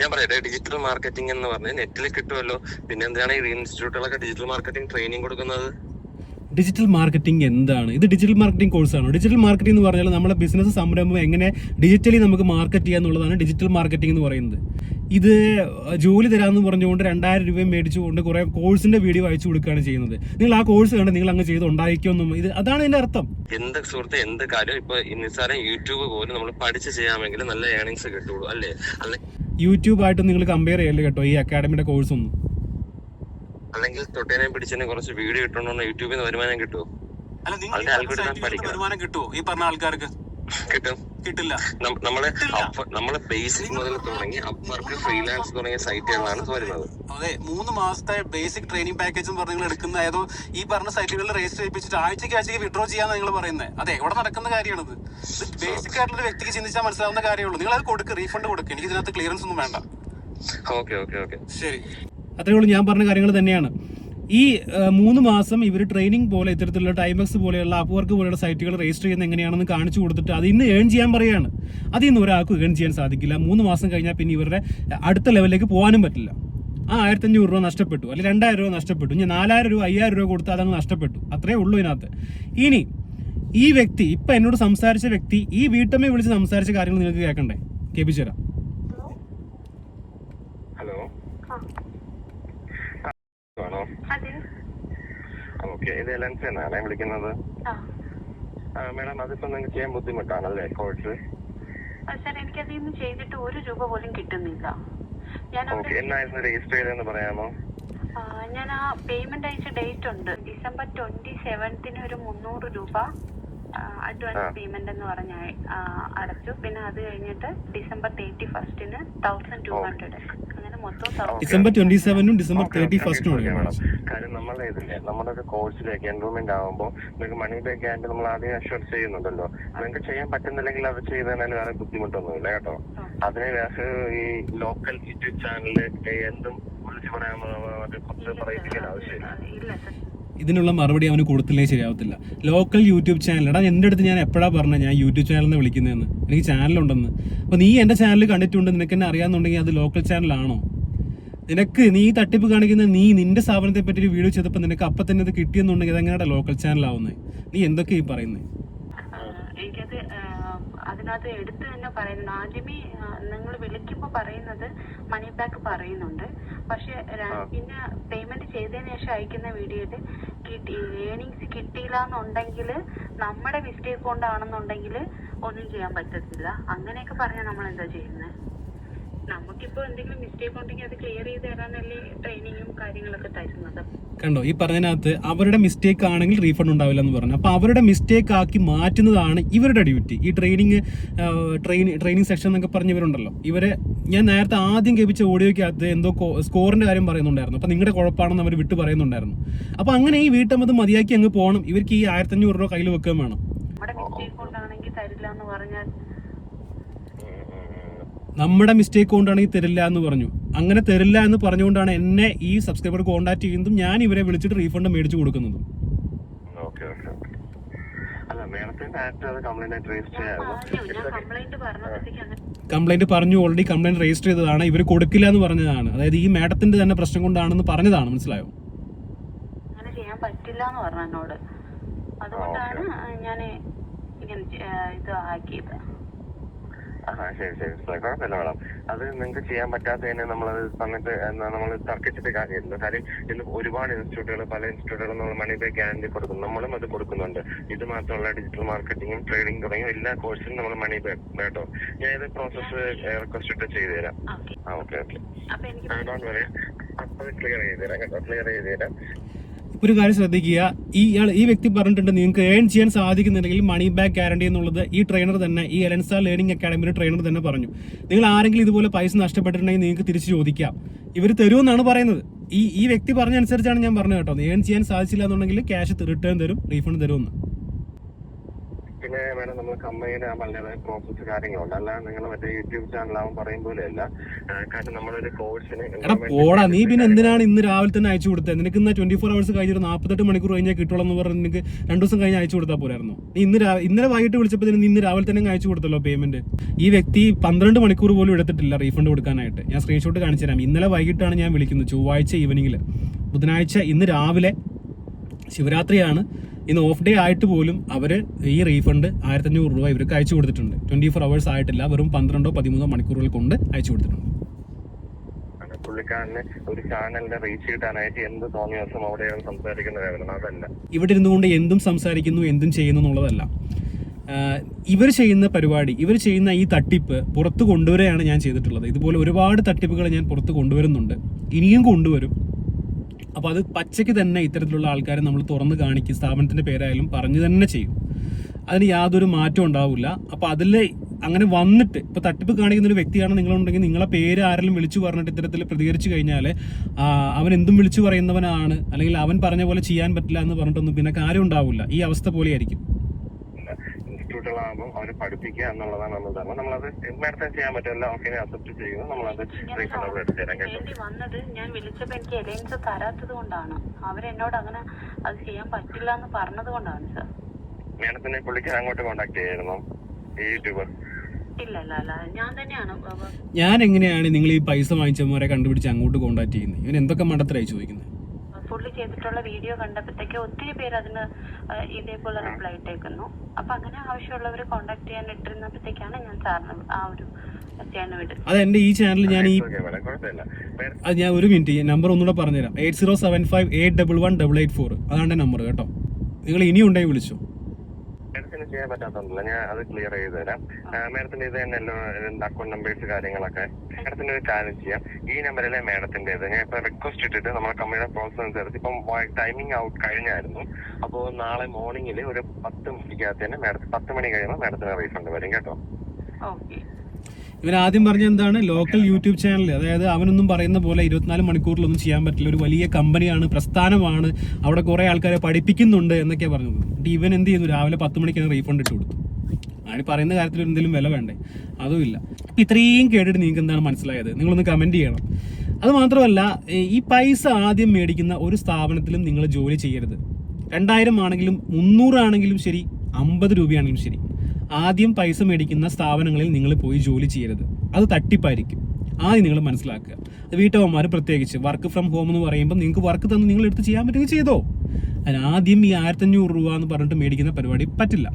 ഞാൻ പറയട്ടെ ഡിജിറ്റൽ മാർക്കറ്റിംഗ് എന്ന് പറഞ്ഞാൽ നെറ്റിൽ കിട്ടുമല്ലോ പിന്നെ എന്താണ് ഈ ഇൻസ്റ്റിറ്റ്യൂട്ടുകളൊക്കെ ഡിജിറ്റൽ മാർക്കറ്റിംഗ് ട്രെയിനിങ് കൊടുക്കുന്നത്? ഡിജിറ്റൽ മാർക്കറ്റിംഗ് എന്താണ്? ഇത് ഡിജിറ്റൽ മാർക്കറ്റിംഗ് കോഴ്സാണോ ഡിജിറ്റൽ മാർക്കറ്റിംഗ് എന്ന് പറഞ്ഞാൽ നമ്മുടെ ബിസിനസ് സംരംഭം എങ്ങനെ ഡിജിറ്റലി നമുക്ക് മാർക്കറ്റ് ചെയ്യുക എന്നുള്ളതാണ് ഡിജിറ്റൽ മാർക്കറ്റിംഗ് എന്ന് പറയുന്നത്. ഇത് ജോലി തരാമെന്ന് പറഞ്ഞുകൊണ്ട് രണ്ടായിരം രൂപയും മേടിച്ചുകൊണ്ട് കുറേ കോഴ്സിന്റെ വീഡിയോ അയച്ചു കൊടുക്കുകയാണ് ചെയ്യുന്നത്. നിങ്ങൾ ആ കോഴ്സ് കണ്ട് നിങ്ങൾ അങ്ങ് ചെയ്ത് ഉണ്ടാക്കിയൊന്നും ഇത് അതാണ് ഇതിന്റെ അർത്ഥം. എന്ത് സുഹൃത്ത് എന്ത് കാര്യം? ഇപ്പൊ നിസ്സാരം യൂട്യൂബ് പോലും നമ്മൾ പഠിച്ച് ചെയ്യാമെങ്കിൽ നല്ല ഏണിങ്സ് കിട്ടുള്ളൂ അല്ലേ? അല്ലെ? യൂട്യൂബായിട്ട് നിങ്ങൾ കമ്പയർ ചെയ്യല്ലേ കേട്ടോ ഈ അക്കാഡമിയുടെ കോഴ്സ് ഒന്നും? അല്ലെങ്കിൽ തൊട്ടേനെ പിടിച്ചതിന് കുറച്ച് വീഡിയോ ഇട്ടുണ്ടോ യൂട്യൂബിൽ നിന്ന് വരുമാനം കിട്ടുമോ അല്ല നിങ്ങൾ. വരുമാനം കിട്ടുമോ ഈ പറഞ്ഞ ആൾക്കാർക്ക്? കിട്ടും. കിട്ടില്ല. നമ്മൾ നമ്മൾ ബേസിക് മുതൽ തുടങ്ങി അപ്പർക്ക് ഫ്രീലാൻസ് തുടങ്ങിയ സൈറ്റുകളാണ് വരുന്നത്. അതെ മൂന്ന് മാസത്തെ ബേസിക് ട്രെയിനിങ് പാക്കേജ് എന്ന് പറഞ്ഞ് നിങ്ങൾ എടുക്കുന്ന ഏതോ ഈ പറഞ്ഞ സൈറ്റുകളിൽ രജിസ്റ്റർ ചെയ്യിപ്പിച്ചിട്ട് ആഴ്ചയ്ക്ക് ആഴ്ചയ്ക്ക് വിഡ്രോ ചെയ്യാന്ന് നിങ്ങൾ പറയുന്നത് അതെ എവിടെ നടക്കുന്ന കാര്യമാണിത്. ബേസിക് ആയിട്ടുള്ള വ്യക്തിക്ക് ചിന്തിച്ചാൽ മനസ്സിലാവുന്ന കാര്യമുള്ളൂ നിങ്ങൾ അത് കൊടുക്ക് റീഫണ്ട് കൊടുക്ക്. എനിക്ക് ഇതിനകത്ത് ക്ലിയറൻസ് ഒന്നും വേണ്ട. Okay okay okay. ശരി. അത്രേ ഉള്ളൂ ഞാൻ പറഞ്ഞ കാര്യങ്ങൾ തന്നെയാണ്. ഈ മൂന്ന് മാസം ഇവർ ട്രെയിനിങ് പോലെ ഇത്തരത്തിലുള്ള ടൈമക്സ് പോലെയുള്ള അപ്പ് വർക്ക് പോലെയുള്ള സൈറ്റുകൾ രജിസ്റ്റർ ചെയ്യുന്ന എങ്ങനെയാണെന്ന് കാണിച്ചു കൊടുത്തിട്ട് അത് ഇന്ന് ഏൺ ചെയ്യാൻ പറയാണ്. അത് ഇന്ന് ഒരാൾക്ക് ഏൺ ചെയ്യാൻ സാധിക്കില്ല. മൂന്ന് മാസം കഴിഞ്ഞാൽ പിന്നെ ഇവരുടെ അടുത്ത ലെവലിലേക്ക് പോകാനും പറ്റില്ല. ആ ആയിരത്തഞ്ഞൂറ് രൂപ നഷ്ടപ്പെട്ടു അല്ലെങ്കിൽ രണ്ടായിരം രൂപ നഷ്ടപ്പെട്ടു ഇനി നാലായിരം രൂപ അയ്യായിരം രൂപ കൊടുത്ത് അതങ്ങ് നഷ്ടപ്പെട്ടു. അത്രേ ഉള്ളൂ ഇതിനകത്ത്. ഇനി ഈ വ്യക്തി ഇപ്പം എന്നോട് സംസാരിച്ച വ്യക്തി ഈ വീട്ടമ്മയെ വിളിച്ച് സംസാരിച്ച കാര്യങ്ങൾ നിങ്ങൾക്ക് കേൾക്കണ്ടേ? കേൾപ്പിച്ചു തരാം ഹലോ ആണോ അതെ ഓക്കെ ഇത് എലൻസ് എന്നാണ് വിളിക്കുന്നത്. മേഡം അതിപ്പോ നിങ്ങൾക്ക് ചെയ്യാൻ ബുദ്ധിമുട്ടാണല്ലേ കോഴ്സ്? സാർ എനിക്കതിൽ നിന്ന് ചെയ്തിട്ട് ഒരു രൂപ പോലും കിട്ടുന്നില്ല. ഞാൻ ഓക്കെ എന്നായിരുന്നു രജിസ്റ്റർ ചെയ്തതെന്ന് പറയാമോ? ഞാൻ ആ പേയ്മെന്റ് അയച്ച ഡേറ്റ് ഉണ്ട്. ഡിസംബർ ട്വന്റി സെവൻത്തിന് ഒരു മുന്നൂറ് രൂപ അഡ്വാൻസ് പേയ്മെന്റ് എന്ന് പറഞ്ഞ അടച്ചു. പിന്നെ അത് കഴിഞ്ഞിട്ട് December thirty ഫസ്റ്റിന് thousand two hundred December twenty സെവനും December thirty ഫസ്റ്റും ഉണ്ട് മാഡം. കാര്യം നമ്മളെ ഇതില്ലേ നമ്മുടെ ഒരു കോഴ്സിലേക്ക് എൻറോൾമെന്റ് ആകുമ്പോൾ നിങ്ങൾക്ക് മണി ബാക്ക് ആയിട്ട് നമ്മൾ ആദ്യം അഷ്വർ ചെയ്യുന്നുണ്ടല്ലോ. നിങ്ങൾക്ക് ചെയ്യാൻ പറ്റുന്നില്ലെങ്കിൽ അത് ചെയ്തതിനാൽ വേറെ ബുദ്ധിമുട്ടൊന്നുമില്ല കേട്ടോ. അതിന് വേറെ ഈ ലോക്കൽ യൂട്യൂബ് ചാനലിൽ എന്തും വിളിച്ചു പറയാൻ കുറച്ച് പറയിപ്പിക്കാൻ ആവശ്യമില്ല. ഇതിനുള്ള മറുപടി അവന് കൊടുത്തില്ലേ ശരിയാവത്തില്ല. ലോക്കൽ യൂട്യൂബ് ചാനൽ എടാ എന്റെ അടുത്ത് ഞാൻ എപ്പോഴാ പറഞ്ഞത് ഞാൻ യൂട്യൂബ് ചാനലിൽ വിളിക്കുന്നതെന്ന് എനിക്ക് ചാനലുണ്ടെന്ന് അപ്പോൾ നീ എന്റെ ചാനൽ കണ്ടിട്ടുണ്ട് നിനക്ക് എന്നെ അറിയാമെന്നുണ്ടെങ്കിൽ അത് ലോക്കൽ ചാനലാണോ നിനക്ക് നീ തട്ടിപ്പ് കാണിക്കുന്ന നീ നിന്റെ സ്ഥാപനത്തെ പറ്റി ഒരു വീഡിയോ ചെയ്തപ്പോൾ നിനക്ക് അപ്പം തന്നെ അത് കിട്ടിയെന്നുണ്ടെങ്കിൽ അതെങ്ങനെയാണ് ലോക്കൽ ചാനൽ ആവുന്നത് നീ എന്തൊക്കെ ഈ പറയുന്നത് എനിക്കത് അതിനകത്ത് എടുത്തു തന്നെ പറയുന്നത് ആദ്യമേ നിങ്ങൾ വിളിക്കുമ്പോൾ പറയുന്നത് മണി ബാക്ക് പറയുന്നുണ്ട്. പക്ഷെ പിന്നെ പേയ്മെന്റ് ചെയ്തതിന് ശേഷം അയക്കുന്ന വീഡിയോയിൽ കിട്ടി ഏണിങ്സ് കിട്ടിയില്ല എന്നുണ്ടെങ്കിൽ നമ്മുടെ മിസ്റ്റേക്ക് കൊണ്ടാണെന്നുണ്ടെങ്കിൽ ഒന്നും ചെയ്യാൻ പറ്റത്തില്ല. അങ്ങനെയൊക്കെ പറഞ്ഞാൽ നമ്മൾ എന്താ ചെയ്യുന്നത് നമുക്കിപ്പോൾ എന്തെങ്കിലും മിസ്റ്റേക്ക് ഉണ്ടെങ്കിൽ അത് ക്ലിയർ ചെയ്ത് തരാനല്ലേ ട്രെയിനിങ്ങും കാര്യങ്ങളൊക്കെ തരുന്നത്. കണ്ടോ ഈ പറഞ്ഞതിനകത്ത് അവരുടെ മിസ്റ്റേക്ക് ആണെങ്കിൽ റീഫണ്ട് ഉണ്ടാവില്ല എന്ന് പറഞ്ഞു. അപ്പോൾ അവരുടെ മിസ്റ്റേക്ക് ആക്കി മാറ്റുന്നതാണ് ഇവരുടെ ഡ്യൂട്ടി ഈ ട്രെയിനിങ് ട്രെയിനിങ് ട്രെയിനിങ് സെക്ഷൻ എന്നൊക്കെ പറഞ്ഞവരുണ്ടല്ലോ. ഇവരെ ഞാൻ നേരത്തെ ആദ്യം കേൾപ്പിച്ച ഓഡിയോയ്ക്കകത്ത് എന്തോ സ്കോറിന്റെ കാര്യം പറയുന്നുണ്ടായിരുന്നു. അപ്പോൾ നിങ്ങളുടെ കുഴപ്പമാണെന്ന് അവർ വിട്ട് പറയുന്നുണ്ടായിരുന്നു. അപ്പോൾ അങ്ങനെ ഈ വീട്ടമ്മത് മതിയാക്കി അങ്ങ് പോകണം. ഇവർക്ക് ഈ ആയിരത്തഞ്ഞൂറ് രൂപ കയ്യിൽ വെക്കുകയും വേണം. നമ്മുടെ മിസ്റ്റേക്ക് കൊണ്ടാണെങ്കിൽ തരില്ല എന്ന് പറഞ്ഞാൽ നമ്മുടെ മിസ്റ്റേക്ക് കൊണ്ടാണ് ഈ തരില്ല എന്ന് പറഞ്ഞു. അങ്ങനെ തരില്ല എന്ന് പറഞ്ഞുകൊണ്ടാണ് എന്നെ ഈ സബ്സ്ക്രൈബർ കോൺടാക്ട് ചെയ്യുന്നതും ഞാൻ ഇവരെ വിളിച്ചിട്ട് റീഫണ്ട് മേടിച്ചു കൊടുക്കുന്നതും. കംപ്ലൈന്റ് പറഞ്ഞു ഞാൻ അങ്ങനെ കംപ്ലൈന്റ് പറഞ്ഞു ഓൾറെഡി കംപ്ലൈന്റ് രജിസ്റ്റർ ചെയ്തതാണ്. ഇവർ കൊടുക്കില്ല എന്ന് പറഞ്ഞതാണ്. അതായത് ഈ മാഡത്തിന്റെ തന്നെ പ്രശ്നം കൊണ്ടാണെന്ന് പറഞ്ഞതാണ് മനസ്സിലായോ? അങ്ങനെ ചെയ്യാൻ പറ്റില്ല എന്ന് പറഞ്ഞു എന്നോട്. അതുകൊണ്ടാണ് ഞാൻ ഇങ്ങനെ ഇത് ആക്കിയത്. ആ ശരി ശരി. മനസ്സിലായി. കുഴപ്പമില്ല മാഡം. അത് നിങ്ങൾക്ക് ചെയ്യാൻ പറ്റാത്തതിനെ തന്നിട്ട് എന്താ നമ്മൾ തർക്കിച്ചിട്ട് കാര്യമില്ല. കാര്യം ഇന്ന് ഒരുപാട് ഇൻസ്റ്റിറ്റ്യൂട്ടുകൾ പല ഇൻസ്റ്റിറ്റ്യൂട്ടുകളും നമ്മൾ മണി ബാക്ക് ഗ്യാരണ്ടി കൊടുക്കുന്നു. നമ്മളും അത് കൊടുക്കുന്നുണ്ട്. ഇത് മാത്രമല്ല ഡിജിറ്റൽ മാർക്കറ്റിംഗും ട്രേഡിംഗ് തുടങ്ങിയ എല്ലാ കോഴ്സിനും നമ്മൾ മണി ബാക്ക് കേട്ടോ? ഞാൻ ഇത് പ്രോസസ്സ് റിക്വസ്റ്റ് ഇട്ട് ചെയ്തു തരാം. ഓക്കെ. ആ ഓക്കെ ഓക്കെ. ഡോണ്ട് അപ്പോൾ ക്ലിയർ ചെയ്ത് തരാം കേട്ടോ. ക്ലിയർ ചെയ്ത് തരാം. ഒരു കാര്യം ശ്രദ്ധിക്കുക. ഈ ഇയാൾ ഈ വ്യക്തി പറഞ്ഞിട്ടുണ്ട് നിങ്ങൾക്ക് ഏൺ ചെയ്യാൻ സാധിക്കുന്നുണ്ടെങ്കിൽ മണി ബാക്ക് ഗ്യാരണ്ടി എന്നുള്ളത് ഈ ട്രെയിനർ തന്നെ ഈ എലൻസ ലേണിംഗ് അക്കാഡമിയുടെ ട്രെയിനർ തന്നെ പറഞ്ഞു. നിങ്ങൾ ആരെങ്കിലും ഇതുപോലെ പൈസ നഷ്ടപ്പെട്ടിട്ടുണ്ടെങ്കിൽ നിങ്ങൾക്ക് തിരിച്ചു ചോദിക്കാം. ഇവർ തരുമെന്നാണ് പറയുന്നത്. ഈ ഈ വ്യക്തി പറഞ്ഞ അനുസരിച്ചാണ് ഞാൻ പറഞ്ഞത് കേട്ടോ. ഏൺ ചെയ്യാൻ സാധിച്ചില്ല എന്നുണ്ടെങ്കിൽ ക്യാഷ് റിട്ടേൺ തരും റീഫണ്ട് തരുമെന്ന്. പിന്നെ വേണം നമ്മൾ കമ്പനിയുടെ അതിന്റെതായ പ്രോസസ് കാര്യങ്ങളുണ്ട്. അല്ലാതെ നിങ്ങൾ മറ്റേ യൂട്യൂബ് ചാനലാവും പറയും പോലെ അല്ല കാരണം നമ്മളൊരു കോഴ്സിന് എടാ പോടാ നീ പിന്നെ എന്തിനാണ് ഇന്ന് രാവിലെ തന്നെ അയച്ചു കൊടുത്തത് നിനക്ക് ഇന്ന് ട്വന്റി ഫോർ അവേഴ്സ് കഴിഞ്ഞൊരു നാൽപ്പത്തെട്ട് മണിക്കൂർ കഴിഞ്ഞാൽ കിട്ടുള്ളൂ എന്ന് പറഞ്ഞ് നിനക്ക് രണ്ടു ദിവസം കഴിഞ്ഞ് അയച്ചു കൊടുത്താൽ പോരായിരുന്നു. നീ ഇന്ന് ഇന്നലെ വൈകിട്ട് വിളിച്ചപ്പോൾ നീ ഇന്ന് രാവിലെ തന്നെ അയച്ചു കൊടുത്തല്ലോ പേയ്മെന്റ് ഈ വ്യക്തി പന്ത്രണ്ട് മണിക്കൂർ പോലും എടുത്തിട്ടില്ല റീഫണ്ട് കൊടുക്കാനായിട്ട്. ഞാൻ സ്ക്രീൻഷോട്ട് കാണിച്ചു തരാം. ഇന്നലെ വൈകിട്ടാണ് ഞാൻ വിളിക്കുന്നത് ചൊവ്വാഴ്ച ഈവനിങ്ങിൽ ബുധനാഴ്ച ഇന്ന് രാവിലെ ശിവരാത്രിയാണ് ഇന്ന് ഓഫ് ഡേ ആയിട്ട് പോലും അവർ ഈ റീഫണ്ട് ആയിരത്തഞ്ഞൂറ് രൂപ ഇവർക്ക് അയച്ചു കൊടുത്തിട്ടുണ്ട്. ട്വന്റി ഫോർ അവേഴ്സ് ആയിട്ടില്ല. വെറും പന്ത്രണ്ടോ പതിമൂന്നോ മണിക്കൂറുകൾ കൊണ്ട് അയച്ചു കൊടുത്തിട്ടുണ്ട്. പുള്ളിക്കാരന് ഒരു ചാനലിനെ റീച്ച് കിട്ടാനായിട്ട് എന്ത് തോന്നിയ ദിവസം അവിടെയാണ് സംസാരിക്കുന്നതായിരുന്നു അതല്ല. ഇവിടെ ഇരുന്നുകൊണ്ട് എന്തും സംസാരിക്കുന്നു എന്തും ചെയ്യുന്നു എന്നുള്ളതല്ല. ഇവർ ചെയ്യുന്ന പരിപാടി ഇവർ ചെയ്യുന്ന ഈ തട്ടിപ്പ് പുറത്ത് കൊണ്ടുവരികയാണ് ഞാൻ ചെയ്തിട്ടുള്ളത്. ഇതുപോലെ ഒരുപാട് തട്ടിപ്പുകൾ ഞാൻ പുറത്ത് കൊണ്ടുവരുന്നുണ്ട്. ഇനിയും കൊണ്ടുവരും. അപ്പോൾ അത് പച്ചയ്ക്ക് തന്നെ ഇത്തരത്തിലുള്ള ആൾക്കാരെ നമ്മൾ തുറന്ന് കാണിക്കും സ്ഥാപനത്തിന്റെ പേരായാലും പറഞ്ഞു തന്നെ ചെയ്യും. അതിന് യാതൊരു മാറ്റം ഉണ്ടാവില്ല. അപ്പോൾ അതിൽ അങ്ങനെ വന്നിട്ട് ഇപ്പോൾ തട്ടിപ്പ് കാണിക്കുന്ന ഒരു വ്യക്തിയാണ് നിങ്ങളുണ്ടെങ്കിൽ നിങ്ങളെ പേര് ആരെങ്കിലും വിളിച്ചു പറഞ്ഞിട്ട് ഇത്തരത്തിൽ പ്രതികരിച്ചു കഴിഞ്ഞാൽ അവൻ എന്തും വിളിച്ചു പറയുന്നവനാണ് അല്ലെങ്കിൽ അവൻ പറഞ്ഞ പോലെ ചെയ്യാൻ പറ്റില്ല എന്ന് പറഞ്ഞിട്ടൊന്നും പിന്നെ കാര്യം ഉണ്ടാവില്ല. ഈ അവസ്ഥ പോലെയായിരിക്കും. ഇൻസ്റ്റിറ്റ്യൂട്ടുകളാകുമ്പോൾ അവരെ പഠിപ്പിക്കുക എന്നുള്ളതാണ് നമ്മൾ ധർമ്മം. നമ്മളത് നേരത്തെ ചെയ്യാൻ പറ്റില്ല. ഓക്കെ അക്സെപ്റ്റ് ചെയ്യുന്നു. നമ്മളത് റീഫണ്ട് അവിടെ എടുത്ത് തരാം കേട്ടോ. വേണ്ടി വന്നത് ഞാൻ വിളിച്ചപ്പോ എനിക്ക് എലയൻസ് തരാത്തത് കൊണ്ടാണ്. അവരെന്നോട് അങ്ങനെ അത് ചെയ്യാൻ പറ്റില്ല എന്ന് പറഞ്ഞത് കൊണ്ടാണ് സർ. മേഡത്തിനെ പുള്ളിക്ക് അങ്ങോട്ട് കോണ്ടാക്ട് ചെയ്യായിരുന്നു? ഈ യൂട്യൂബർ ഇല്ല ഇല്ല അല്ല ഞാൻ എങ്ങനെയാണ് നിങ്ങൾ ഈ പൈസ വാങ്ങിച്ചവന്മാരെ കണ്ടുപിടിച്ച് അങ്ങോട്ട് കോണ്ടാക്ട് ചെയ്യുന്നത്? ഇവൻ എന്തൊക്കെ മണ്ടത്തരായി ചോദിക്കുന്നത്? പുള്ളി ചെയ്തിട്ടുള്ള വീഡിയോ കണ്ടപ്പോഴത്തേക്ക് ഒത്തിരി പേര് അതിന് ഇതേപോലെ റിപ്ലൈ ഇട്ടേക്കുന്നു. അപ്പൊ അങ്ങനെ ആവശ്യമുള്ളവർ കോണ്ടാക്ട് ചെയ്യാൻ ഇട്ടിരുന്നപ്പോഴത്തേക്കാണ് ഞാൻ സാറിന് ആ ഒരു അത് എന്റെ ഈ ചാനൽ ഞാൻ ഈ അത് ഞാൻ ഒരു മിനിറ്റ് നമ്പർ ഒന്നുകൂടെ പറഞ്ഞുതരാം. Eight zero seven five eight double one double eight four അതാണ് നമ്പർ കേട്ടോ. നിങ്ങൾ ഇനിയും ഉണ്ടെങ്കിൽ വിളിച്ചു. മേഡത്തിന് ചെയ്യാൻ പറ്റാത്തതൊന്നുമില്ല ഞാൻ അത് ക്ലിയർ ചെയ്ത് തരാം. മാഡത്തിന്റെ ഇത് തന്നെ അക്കൗണ്ട് നമ്പേഴ്സ് കാര്യങ്ങളൊക്കെ. മാഡത്തിന്റെ ഒരു കാര്യം ചെയ്യാം. ഈ നമ്പറിലെ മാഡത്തിന്റെ ഇത്. ഞാൻ ഇപ്പൊ റിക്വസ്റ്റ് ഇട്ടിട്ട് നമ്മുടെ കമ്പനിയുടെ പ്രോസസ് അനുസരിച്ച് ഇപ്പം ടൈമിംഗ് ഔട്ട് കഴിഞ്ഞായിരുന്നു. അപ്പോൾ നാളെ മോർണിംഗിൽ ഒരു പത്ത് മണിക്കകത്ത് തന്നെ മാഡത്തിന് പത്ത് മണി കഴിയുമ്പോൾ മാഡത്തിന് റീഫണ്ട് വരും കേട്ടോ. ഇവൻ ആദ്യം പറഞ്ഞ എന്താണ്? ലോക്കൽ യൂട്യൂബ് ചാനൽ അതായത് അവനൊന്നും പറയുന്ന പോലെ ഇരുപത്തിനാല് മണിക്കൂറിലൊന്നും ചെയ്യാൻ പറ്റില്ല. ഒരു വലിയ കമ്പനിയാണ് പ്രസ്ഥാനമാണ്. അവിടെ കുറേ ആൾക്കാരെ പഠിപ്പിക്കുന്നുണ്ട് എന്നൊക്കെയാണ് പറഞ്ഞത്. എന്നിട്ട് ഇവൻ എന്ത് ചെയ്യുന്നു രാവിലെ പത്ത് മണിക്ക് റീഫണ്ട് ഇട്ട് കൊടുത്തു. ആണ് പറയുന്ന കാര്യത്തിൽ എന്തെങ്കിലും വില വേണ്ടേ? അതുമില്ല അപ്പം ഇത്രയും കേട്ടിട്ട് നിങ്ങൾക്ക് എന്താണ് മനസ്സിലായത്? നിങ്ങളൊന്ന് കമന്റ് ചെയ്യണം. അത് മാത്രമല്ല ഈ പൈസ ആദ്യം മേടിക്കുന്ന ഒരു സ്ഥാപനത്തിലും നിങ്ങൾ ജോലി ചെയ്യരുത്. രണ്ടായിരം ആണെങ്കിലും മുന്നൂറാണെങ്കിലും ശരി അമ്പത് രൂപയാണെങ്കിലും ശരി. ആദ്യം പൈസ മേടിക്കുന്ന സ്ഥാപനങ്ങളിൽ നിങ്ങൾ പോയി ജോലി ചെയ്യരുത്. അത് തട്ടിപ്പായിരിക്കും. ആദ്യം നിങ്ങൾ മനസ്സിലാക്കുക. വീട്ടമ്മമാർ പ്രത്യേകിച്ച് വർക്ക് ഫ്രം ഹോം എന്ന് പറയുമ്പോൾ നിങ്ങൾക്ക് വർക്ക് തന്ന് നിങ്ങൾ എടുത്ത് ചെയ്യാൻ പറ്റുമെങ്കിൽ ചെയ്തോ? ആദ്യം ഈ ആയിരത്തഞ്ഞൂറ് രൂപ എന്ന് പറഞ്ഞിട്ട് മേടിക്കുന്ന പരിപാടി പറ്റില്ല.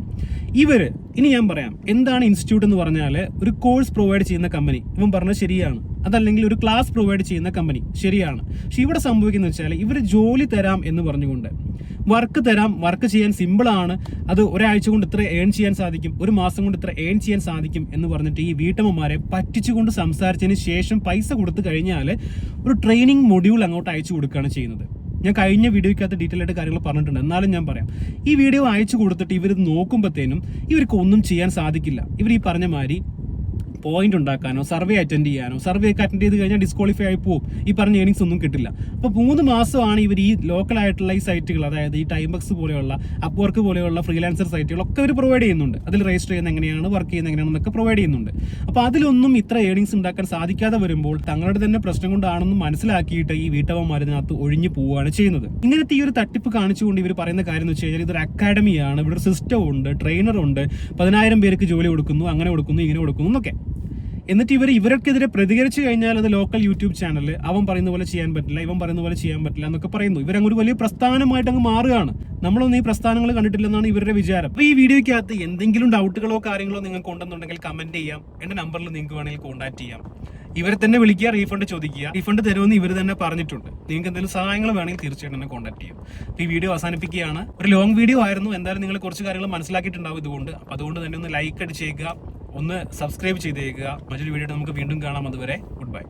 ഇവർ ഇനി ഞാൻ പറയാം. എന്താണ് ഇൻസ്റ്റിറ്റ്യൂട്ട് എന്ന് പറഞ്ഞാൽ ഒരു കോഴ്സ് പ്രൊവൈഡ് ചെയ്യുന്ന കമ്പനി ഇവൻ പറഞ്ഞത് ശരിയാണ്. അതല്ലെങ്കിൽ ഒരു ക്ലാസ് പ്രൊവൈഡ് ചെയ്യുന്ന കമ്പനി ശരിയാണ്. പക്ഷെ ഇവിടെ സംഭവിക്കുന്നത് വെച്ചാൽ ഇവർ ജോലി തരാം എന്ന് പറഞ്ഞുകൊണ്ട് വർക്ക് തരാം വർക്ക് ചെയ്യാൻ സിമ്പിൾ ആണ്. അത് ഒരാഴ്ച കൊണ്ട് ഇത്ര ഏൺ ചെയ്യാൻ സാധിക്കും ഒരു മാസം കൊണ്ട് ഇത്ര ഏൺ ചെയ്യാൻ സാധിക്കും എന്ന് പറഞ്ഞിട്ട് ഈ വീട്ടമ്മമാരെ പറ്റിച്ചുകൊണ്ട് സംസാരിച്ചതിന് ശേഷം പൈസ കൊടുത്തു കഴിഞ്ഞാൽ ഒരു ട്രെയിനിങ് മൊഡ്യൂൾ അങ്ങോട്ട് അയച്ചു കൊടുക്കുകയാണ് ചെയ്യുന്നത്. ഞാൻ കഴിഞ്ഞ വീഡിയോയ്ക്കകത്ത് ഡീറ്റെയിൽ ആയിട്ട് കാര്യങ്ങൾ പറഞ്ഞിട്ടുണ്ട്. എന്നാലും ഞാൻ പറയാം. ഈ വീഡിയോ അയച്ചു കൊടുത്തിട്ട് ഇവർ നോക്കുമ്പോഴത്തേനും ഇവർക്ക് ഒന്നും ചെയ്യാൻ സാധിക്കില്ല. ഇവർ ഈ പറഞ്ഞ മാതിരി പോയിന്റ് ഉണ്ടാക്കാനോ സർവേ അറ്റൻഡ് ചെയ്യാനോ സർവേ ഒക്കെ അറ്റൻഡ് ചെയ്ത് കഴിഞ്ഞാൽ ഡിസ്ക്വാളിഫൈ ആയി പോകും ഈ പറഞ്ഞ ഏണിങ്സ് ഒന്നും കിട്ടില്ല. അപ്പോൾ മൂന്ന് മാസമാണ് ഇവർ ഈ ലോക്കൽ ആയിട്ടുള്ള ഈ സൈറ്റുകൾ അതായത് ഈ ടൈം ബക്സ് പോലെയുള്ള അപ്വർക്ക് പോലെയുള്ള ഫ്രീലാൻസർ സൈറ്റുകളൊക്കെ ഇവർ പ്രൊവൈഡ് ചെയ്യുന്നുണ്ട്. അതിൽ രജിസ്റ്റർ ചെയ്യുന്ന എങ്ങനെയാണ് വർക്ക് ചെയ്യുന്ന എങ്ങനെയാണെന്നൊക്കെ പ്രൊവൈഡ് ചെയ്യുന്നുണ്ട്. അപ്പോൾ അതിലൊന്നും ഇത്ര ഏണിങ്സ് ഉണ്ടാക്കാൻ സാധിക്കാതെ വരുമ്പോൾ തങ്ങളുടെ തന്നെ പ്രശ്നം കൊണ്ടാണെന്ന് മനസ്സിലാക്കിയിട്ട് ഈ ഇതിനകത്ത് ഒഴിഞ്ഞു പോവുകയാണ് ചെയ്യുന്നത്. ഇങ്ങനത്തെ ഈ ഒരു തട്ടിപ്പ് കാണിച്ചുകൊണ്ട് ഇവർ പറയുന്ന കാര്യം എന്ന് വെച്ച് കഴിഞ്ഞാൽ ഇതൊരു അക്കാഡമിയാണ് ഇവിടെ സിസ്റ്റം ഉണ്ട് ട്രെയിനർ ഉണ്ട്. പതിനായിരം പേർക്ക് ജോലി കൊടുക്കുന്നു അങ്ങനെ കൊടുക്കുന്നു ഇങ്ങനെ കൊടുക്കുന്നു എന്നൊക്കെ. എന്നിട്ട് ഇവർ ഇവർക്കെതിരെ പ്രതികരിച്ചു കഴിഞ്ഞാൽ അത് ലോക്കൽ യൂട്യൂബ് ചാനൽ അവൻ പറയുന്ന പോലെ ചെയ്യാൻ പറ്റില്ല ഇവൻ പറയുന്ന പോലെ ചെയ്യാൻ പറ്റില്ല എന്നൊക്കെ പറയുന്നു. ഇവരങ്ങ് ഒരു വലിയ പ്രസ്ഥാനമായിട്ട് അങ്ങ് മാറുകയാണ്. നമ്മളൊന്നും ഈ പ്രസ്ഥാനങ്ങൾ കണ്ടിട്ടില്ലെന്നാണ് ഇവരുടെ വിചാരം. അപ്പോൾ ഈ വീഡിയോയ്ക്കകത്ത് എന്തെങ്കിലും ഡൗട്ടുകളോ കാര്യങ്ങളോ നിങ്ങൾക്ക് ഉണ്ടെന്നുണ്ടെങ്കിൽ കമന്റ് ചെയ്യാം. എന്റെ നമ്പറിൽ നിങ്ങൾക്ക് വേണമെങ്കിൽ കോൺടാക്ട് ചെയ്യാം. ഇവരെ തന്നെ വിളിക്കുക റീഫണ്ട് ചോദിക്കുക. റീഫണ്ട് തരുമെന്ന് ഇവർ തന്നെ പറഞ്ഞിട്ടുണ്ട്. നിങ്ങൾക്ക് എന്തെങ്കിലും സഹായങ്ങൾ വേണമെങ്കിൽ തീർച്ചയായിട്ടും എന്നെ കോൺടാക്ട് ചെയ്യും. ഈ വീഡിയോ അവസാനിപ്പിക്കുകയാണ്. ഒരു ലോങ് വീഡിയോ ആയിരുന്നു. എന്തായാലും നിങ്ങൾ കുറച്ച് കാര്യങ്ങൾ മനസ്സിലാക്കിയിട്ടുണ്ടാവും ഇതുകൊണ്ട്. അതുകൊണ്ട് തന്നെ ഒന്ന് ലൈക്ക് അടിച്ചേക്കുക. ഒന്ന് സബ്സ്ക്രൈബ് ചെയ്തേക്കുക. മറ്റൊരു വീഡിയോ നമുക്ക് വീണ്ടും കാണാം അതുവരെ. Good bye